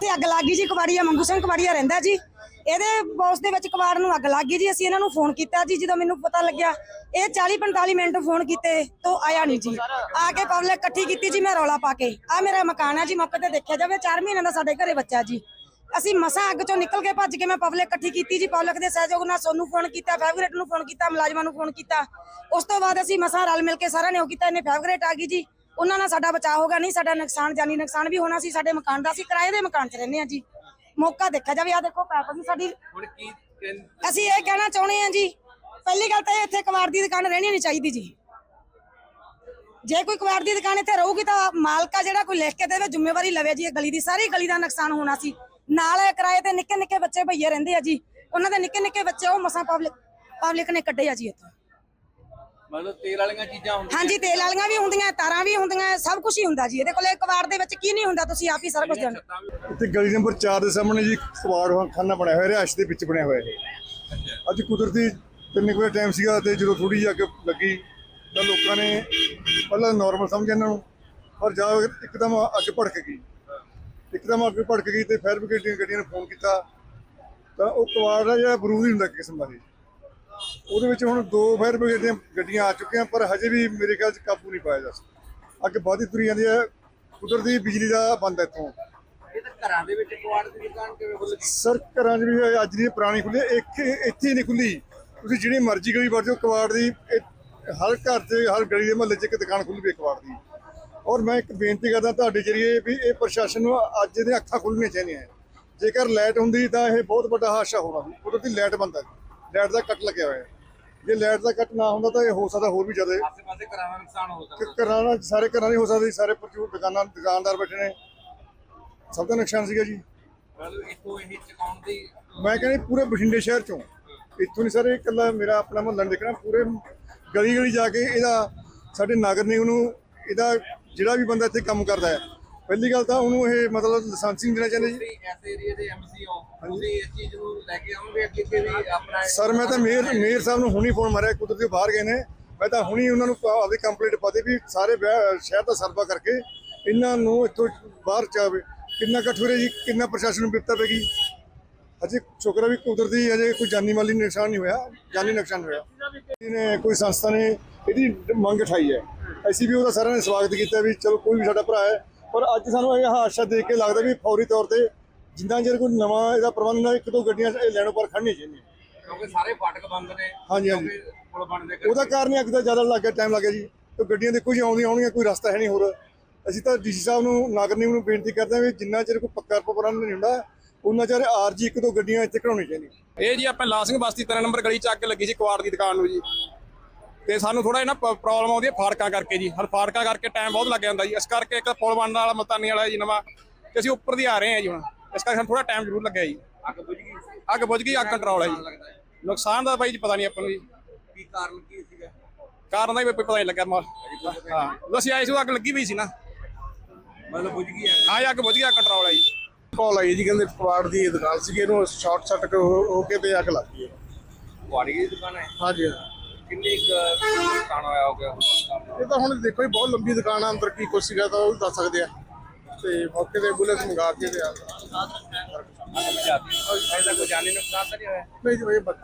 ਤੇ ਅੱਗ ਲੱਗ ਗਈ ਜੀ ਕਵਾੜੀਆ ਮੰਗੂ ਸਿੰਘ ਕਵਾੜੀਆ ਰਹਿੰਦਾ ਜੀ। ਇਹਦੇ ਬੌਸ ਦੇ ਵਿੱਚ ਕਵਾੜ ਨੂੰ ਅੱਗ ਲੱਗ ਗਈ ਜੀ। ਅਸੀਂ ਇਹਨਾਂ ਨੂੰ ਫੋਨ ਕੀਤਾ ਜੀ, ਜਦੋਂ ਮੈਨੂੰ ਪਤਾ ਲੱਗਿਆ, ਇਹ 40 45 ਮਿੰਟ ਫੋਨ ਕੀਤੇ ਤੋਂ ਆਇਆ ਨਹੀਂ ਜੀ। ਆ ਕੇ ਪਬਲਿਕ ਇਕੱਠੀ ਕੀਤੀ ਜੀ, ਮੈਂ ਰੌਲਾ ਪਾ ਕੇ। ਆ ਮੇਰਾ ਮਕਾਨ ਆ ਜੀ, ਮੌਕੇ ਤੇ ਦੇਖਿਆ ਜਾਵੇ 4 ਮਹੀਨਿਆਂ ਦਾ ਸਾਡੇ ਘਰੇ ਬੱਚਾ ਜੀ। ਅਸੀਂ ਮਸਾ ਅੱਗ ਚੋਂ ਨਿਕਲ ਕੇ ਭੱਜ ਕੇ ਮੈਂ ਪਬਲਿਕ ਇਕੱਠੀ ਕੀਤੀ ਜੀ ਪਬਲਿਕ ਦੇ ਸਹਿਯੋਗ ਨਾਲ ਸੋਨੂੰ ਫੋਨ ਕੀਤਾ ਫੈਵਰੇਟ ਨੂੰ ਫੋਨ ਕੀਤਾ, ਮੁਲਾਜ਼ਮਾਂ ਨੂੰ ਫੋਨ ਕੀਤਾ। ਉਸ ਤੋਂ ਬਾਅਦ ਅਸੀਂ ਮਸਾ ਰਲ ਮਿਲ ਕੇ ਸਾਰਿਆਂ ਨੇ ਉਹ ਕੀਤਾ ਇਹਨੇ ਫੈਵਰੇਟ ਆ ਗਈ ਜੀ। ਉਹਨਾਂ ਨਾਲ ਸਾਡਾ ਬਚਾਅ ਹੋ ਗਿਆ ਨਹੀਂ ਸਾਡਾ ਨੁਕਸਾਨ ਜਾਨੀ ਨੁਕਸਾਨ ਵੀ ਹੋਣਾ ਸੀ ਸਾਡੇ ਮਕਾਨ ਦਾ ਅਸੀਂ ਕਿਰਾਏ ਦੇ ਮਕਾਨ 'ਚ ਰਹਿੰਦੇ ਹਾਂ ਜੀ। ਮੌਕਾ ਦੇਖਿਆ ਜਾਵੇ ਆ ਦੇਖੋ ਪੈਪ ਵੀ ਸਾਡੀ ਹੁਣ ਕੀ ਕਹਿੰ- ਅਸੀਂ ਇਹ ਕਹਿਣਾ ਚਾਹੁੰਦੇ ਹਾਂ ਜੀ ਪਹਿਲੀ ਗੱਲ ਤਾਂ ਇਹ ਇੱਥੇ ਕਬਾੜ ਦੀ ਦੁਕਾਨ ਰਹਿਣੀ ਨਹੀਂ ਚਾਹੀਦੀ ਜੀ। ਜੇ ਕੋਈ ਕਬਾੜ ਦੀ ਦੁਕਾਨ ਇੱਥੇ ਰਹੂਗੀ ਤਾਂ ਮਾਲਕਾ ਜਿਹੜਾ ਕੋਈ ਲਿਖ ਕੇ ਦੇਵੇ ਜ਼ਿੰਮੇਵਾਰੀ ਲਵੇ ਜੀ ਇਹ ਗਲੀ ਦੀ ਸਾਰੀ ਗਲੀ ਦਾ ਨੁਕਸਾਨ ਹੋਣਾ ਸੀ। ਨਾਲ ਇਹ ਕਿਰਾਏ ਤੇ ਨਿੱਕੇ ਨਿੱਕੇ ਬੱਚੇ ਭਈਏ ਰਹਿੰਦੇ ਆ ਜੀ ਉਹਨਾਂ ਦੇ ਨਿੱਕੇ ਨਿੱਕੇ ਬੱਚੇ ਉਹ ਮਸਾਂ ਪਬਲਿਕ ਪਬਲਿਕ ਨੇ ਕੱਢੇ ਆ ਜੀ ਇੱਥੋਂ। ਮਤਲਬ ਤੇਲ ਵਾਲੀਆਂ ਚੀਜ਼ਾਂ ਹੁੰਦੀਆਂ। ਹਾਂਜੀ ਤੇਲ ਵਾਲੀਆਂ ਵੀ ਹੁੰਦੀਆਂ ਤਾਰਾਂ ਵੀ ਹੁੰਦੀਆਂ ਸਭ ਕੁਝ ਹੀ ਹੁੰਦਾ ਜੀ। ਇਹਦੇ ਕੋਲੇ ਕਬਾੜ ਦੇ ਵਿੱਚ ਕੀ ਨਹੀਂ ਹੁੰਦਾ ਤੁਸੀਂ ਆਪ ਹੀ ਸਾਰਾ ਕੁਝ ਜਾਣਦੇ। ਇੱਥੇ ਗਲੀ ਨੰਬਰ 4 ਦੇ ਸਾਹਮਣੇ ਜੀ ਕਬਾੜ ਖਾਨਾ ਬਣਿਆ ਹੋਇਆ ਰਿਹਾਇਸ਼ ਦੇ ਵਿੱਚ ਬਣਿਆ ਹੋਇਆ ਹੈ ਅੱਜ ਕੁਦਰਤੀ ਤਿੰਨ ਕੁ ਵਜੇ ਟਾਈਮ ਸੀਗਾ ਤੇ ਜਦੋਂ ਥੋੜੀ ਜਿਹੀ ਅੱਗ ਲੱਗੀ ਤਾਂ ਲੋਕਾਂ ਨੇ ਪਹਿਲਾਂ ਨਾਰਮਲ ਸਮਝਿਆ ਇਹਨਾਂ ਨੂੰ ਪਰ ਜਾ ਕੇ ਇੱਕਦਮ ਅੱਗ ਭੜਕ ਗਈ। ਇੱਕਦਮ ਅੱਗ ਭੜਕ ਗਈ ਤੇ ਫਾਇਰ ਬ੍ਰਿਗੇਡ ਦੀਆਂ ਗੱਡੀਆਂ ਨੂੰ ਫੋਨ ਕੀਤਾ। ਤਾਂ ਉਹ ਕਬਾੜ ਦਾ ਜਿਹੜਾ ਬਰੂਦ ਹੀ ਹੁੰਦਾ ਕਿਸਮ ਦਾ ਜੀ। ਉਹਦੇ ਵਿੱਚ ਹੁਣ ਦੋ ਫਾਇਰ ਬ੍ਰਿਗੇਡ ਦੀਆਂ ਗੱਡੀਆਂ ਆ ਚੁੱਕੀਆਂ ਪਰ ਹਜੇ ਵੀ ਮੇਰੇ ਖਿਆਲ 'ਚ ਕਾਬੂ ਨਹੀਂ ਪਾਇਆ ਜਾ ਸਕਦਾ। ਅੱਗ ਵੱਧਦੀ ਤੁਰੀ ਜਾਂਦੀ ਹੈ। ਕੁਦਰਤੀ ਬਿਜਲੀ ਦਾ ਬੰਦ ਹੈ ਇੱਥੋਂ। ਇਹ ਤਾਂ ਘਰਾਂ ਦੇ ਵਿੱਚ ਕੁਆੜ ਦੀ ਦੁਕਾਨ ਕਿਵੇਂ ਖੁੱਲ ਗਈ? ਸਰ ਘਰਾਂ 'ਚ ਵੀ ਅੱਜ ਦੀ ਪੁਰਾਣੀ ਖੁੱਲੀ ਇੱਕ ਇੱਥੇ ਹੀ ਨਹੀਂ ਖੁੱਲੀ ਤੁਸੀਂ ਜਿਹੜੀ ਮਰਜ਼ੀ ਗਲੀ ਵੜ ਜਾਓ ਕਬਾੜ ਦੀ ਹਰ ਘਰ 'ਚ ਹਰ ਗਲੀ ਦੇ ਮੁਹੱਲੇ 'ਚ ਇੱਕ ਦੁਕਾਨ ਖੁੱਲੀ ਵੀ ਹੈ ਕਬਾੜ ਦੀ। ਔਰ ਮੈਂ ਇੱਕ ਬੇਨਤੀ ਕਰਦਾ ਤੁਹਾਡੇ ਜਰੀਏ ਵੀ ਇਹ ਪ੍ਰਸ਼ਾਸਨ ਨੂੰ ਅੱਜ ਇਹਦੀਆਂ ਅੱਖਾਂ ਖੁੱਲਣੀਆਂ ਚਾਹੀਦੀਆਂ ਜੇਕਰ ਲਾਈਟ ਹੁੰਦੀ ਤਾਂ ਇਹ ਬਹੁਤ ਵੱਡਾ ਹਾਦਸਾ ਹੋਣਾ ਸੀ ਕੁਦਰਤੀ ਲਾਈਟ ਬੰਦਾ ਲਾਈਟ ਦਾ ਕੱਟ ਲੱਗਿਆ ਹੋਇਆ ਹੈ। ਜੇ ਲਾਈਟ ਦਾ ਕੱਟ ਨਾ ਹੁੰਦਾ ਤਾਂ ਇਹ ਹੋ ਸਕਦਾ ਹੋਰ ਵੀ ਜ਼ਿਆਦਾ ਆਸੇ ਪਾਸੇ ਘਰਾਂ ਦਾ ਨੁਕਸਾਨ ਹੋ ਸਕਦਾ। ਘਰਾਂ ਨਾਲ ਸਾਰੇ ਘਰਾਂ ਨਹੀਂ ਹੋ ਸਕਦਾ ਸਾਰੇ ਪ੍ਰਚੂਰ ਦੁਕਾਨਾਂ ਦੁਕਾਨਦਾਰ ਬੈਠੇ ਨੇ। ਸਭ ਦਾ ਨੁਕਸਾਨ ਸੀਗਾ ਜੀ। ਮਤਲਬ ਇੱਥੋਂ ਇਹ ਚਕਾਉਣ ਦੀ ਮੈਂ ਕਹਿੰਦਾ ਪੂਰੇ ਬਠਿੰਡੇ ਸ਼ਹਿਰ ਚੋਂ। ਇੱਥੋਂ ਨਹੀਂ ਸਾਰੇ ਇਕੱਲਾ ਮੇਰਾ ਆਪਣਾ ਮੁਹੱਲਾ ਨੀ ਦੇਖਣਾ ਪੂਰੇ ਗਲੀ ਗਲੀ ਜਾ ਕੇ ਇਹਦਾ ਸਾਡੇ ਨਾਗਰ ਨਿਗਮ ਨੂੰ ਇਹਦਾ ਜਿਹੜਾ ਵੀ ਬੰਦਾ ਇੱਥੇ ਕੰਮ ਕਰਦਾ ਹੈ ਪਹਿਲੀ ਗੱਲ ਤਾਂ ਉਹਨੂੰ ਇਹ ਮਤਲਬ ਲਾਇਸੈਂਸਿੰਗ ਦੇਣਾ ਚਾਹੁੰਦੇ ਜੀ। ਇਸ ਏਰੀਏ ਦੇ ਐਮਸੀ ਹੋ। ਤੁਸੀਂ ਇਸ ਚੀਜ਼ ਨੂੰ ਲੈ ਕੇ ਆਉਂਗੇ ਅੱਗੇ ਕਿ ਵੀ ਆਪਣਾ ਸਰ ਮੈਂ ਤਾਂ ਮੇਅਰ ਮੇਅਰ ਸਾਹਿਬ ਨੂੰ ਹੁਣੀ ਫੋਨ ਮਾਰਿਆ ਕੁਦਰਤੀ ਬਾਹਰ ਗਏ ਨੇ। ਮੈਂ ਤਾਂ ਹੁਣੀ ਉਹਨਾਂ ਨੂੰ ਆਪਦੀ ਕੰਪਲੀਟ ਪਾਤੇ ਵੀ ਸਾਰੇ ਸ਼ਹਿਰ ਦਾ ਸਰਵਾ ਕਰਕੇ ਇਹਨਾਂ ਨੂੰ ਇੱਥੋਂ ਬਾਹਰ ਚਾਵੇ। ਕਿੰਨਾ ਕਠੋਰੇ ਜੀ ਕਿੰਨਾ ਪ੍ਰਸ਼ਾਸਨ ਨੂੰ ਬਿਪਤਾ ਪੈਗੀ ਅਜੇ ਸ਼ੁਕਰ ਵੀ ਕੁਦਰਤੀ ਅਜੇ ਕੋਈ ਜਾਨੀ ਮਾਲੀ ਨੁਕਸਾਨ ਨਹੀਂ ਹੋਇਆ ਜਾਨੀ ਨੁਕਸਾਨ ਹੋਇਆ। ਇਹਨੇ ਕੋਈ ਸੰਸਥਾ ਨੇ ਇਹਦੀ ਮੰਗ ਉਠਾਈ ਹੈ। ਅਸੀਂ ਵੀ ਉਹਦਾ ਸਾਰਿਆਂ ਨੇ ਸਵਾਗਤ ਕੀਤਾ ਵੀ ਚਲੋ ਕੋਈ ਵੀ ਸਾਡਾ ਭਰਾ ਹੈ ਪਰ ਅੱਜ ਸਾਨੂੰ ਇਹ ਹਾਦਸਾ ਦੇਖ ਕੇ ਲੱਗਦਾ ਵੀ ਫੌਰੀ ਤੌਰ ਤੇ ਜਿੰਨਾ ਚਿਰ ਕੋਈ ਨਵਾਂ ਇਹਦਾ ਪ੍ਰਬੰਧ ਨਾ ਇੱਕ ਦੋ ਗੱਡੀਆਂ ਇਹ ਲੈਣੋਂ ਪਰ ਖੜਨੀਆਂ ਚਾਹੀਦੀਆਂ। ਕਿਉਂਕਿ ਸਾਰੇ ਫਾਟਕ ਬੰਦ ਨੇ ਹਾਂਜੀ, ਹਾਂਜੀ। ਪੁਲ ਬਣਦੇ ਉਹਦਾ ਕਾਰਨ ਅੱਗ ਦਾ ਜ਼ਿਆਦਾ ਲੱਗ ਗਿਆ ਟਾਈਮ ਲੱਗ ਗਿਆ ਜੀ। ਤੇ ਗੱਡੀਆਂ ਦੇਖੋ ਜੀ ਆਉਂਦੀਆਂ ਆਉਣਗੀਆਂ ਕੋਈ ਰਸਤਾ ਹੈ ਨਹੀਂ ਹੋਰ। ਅਸੀਂ ਤਾਂ ਡੀਸੀ ਸਾਹਿਬ ਨੂੰ ਨਾਗਰ ਨਿਗਮ ਨੂੰ ਬੇਨਤੀ ਕਰਦੇ ਹਾਂ ਵੀ ਜਿੰਨਾ ਚਿਰ ਕੋਈ ਪੱਕਾ ਪ੍ਰਬੰਧ ਨਹੀਂ ਹੁੰਦਾ ਉਹਨਾਂ ਚਿਰ ਆਰਜੀ ਇੱਕ ਦੋ ਗੱਡੀਆਂ ਇੱਥੇ ਕਢਾਉਣੀ ਚਾਹੀਦੀਆਂ। ਇਹ ਜੀ ਆਪਾਂ ਲਾਲ ਸਿੰਘ ਬਸਤੀ 3 ਨੰਬਰ ਗਲੀ ਚ ਅੱਗ ਲੱਗੀ ਸੀ ਕੁਆੜ ਦੀ ਦੁਕਾਨ ਨੂੰ ਜੀ। ਤੇ ਸਾਨੂੰ ਥੋੜਾ ਇਹਨਾਂ ਪ੍ਰੋਬਲਮ ਆਉਂਦੀ ਹੈ ਫਾੜਕਾਂ ਕਰਕੇ ਜੀ। ਹਰ ਫਾੜਕਾਂ ਕਰਕੇ ਟਾਈਮ ਬਹੁਤ ਲੱਗ ਜਾਂਦਾ ਜੀ। ਇਸ ਕਰਕੇ ਇੱਕ ਪੁਲ ਬਣਨ ਵਾਲਾ ਮਤਾਨੀ ਵਾਲਾ ਜੀ ਨਵਾਂ ਤੇ ਅਸੀਂ ਉੱਪਰ ਦੀ ਆ ਰਹੇ ਹਾਂ ਜੀ ਹੁਣ। ਇਸ ਕਰਕੇ ਸਾਨੂੰ ਥੋੜਾ ਟਾਈਮ ਜ਼ਰੂਰ ਲੱਗਿਆ ਜੀ। ਅੱਗ ਬੁਝ ਗਈ? ਅੱਗ ਬੁਝ ਗਈ ਅੱਗ ਕੰਟਰੋਲ ਹੈ ਜੀ। ਨੁਕਸਾਨ ਦਾ ਬਾਈ ਜੀ ਪਤਾ ਨਹੀਂ ਆਪਾਂ ਨੂੰ ਜੀ। ਕੀ ਕਾਰਨ ਕੀ ਸੀਗਾ? ਕਾਰਨ ਦਾ ਵੀ ਪਤਾ ਨਹੀਂ ਲੱਗਾ ਮਾ ਹਾਂ। ਅਸੀਂ ਆਏ ਸੀ ਅੱਗ ਲੱਗੀ ਵੀ ਸੀ ਨਾ। ਮਤਲਬ ਬੁਝ ਗਈ ਹੈ? ਹਾਂ ਜੀ ਅੱਗ ਬੁਝ ਗਿਆ ਕੰਟਰੋਲ ਹੈ ਜੀ। ਕਾਲ ਆਈ ਜੀ ਕਹਿੰਦੇ ਕਬਾੜ ਦੀ ਦੁਕਾਨ ਸੀ ਇਹਨੂੰ ਸ਼ਾਰਟ ਸਰਕਟ ਹੋ ਕੇ ਤੇ ਅੱਗ ਲੱਗ ਗਈ। ਹੈ। ਕੁਆੜੀ ਦੀ ਦੁਕਾਨ ਹੈ? ਹਾਂਜੀ ਹਾਂ। ਕਿੰਨੀ ਨੁਕਸਾਨ ਹੋਇਆ ਹੋਗਾ ਇਹ ਤਾਂ ਹੁਣ ਦੇਖੋ ਜੀ ਬਹੁਤ ਲੰਬੀ ਦੁਕਾਨ ਆ ਅੰਦਰ ਕੀ ਕੁਛ ਸੀਗਾ ਤਾਂ ਉਹ ਵੀ ਦੱਸ ਸਕਦੇ ਆ। ਤੇ ਮੌਕੇ ਤੇ ਬੁਲੇਟ ਮੰਗਾ ਕੇ ਤੇ ਆ। ਐਸਾ ਕੋਈ ਜਾਨੀ ਨੁਕਸਾਨ ਤਾਂ ਨਹੀਂ ਹੋਇਆ? ਨਹੀਂ ਜੀ ਇਹ ਬੱਤ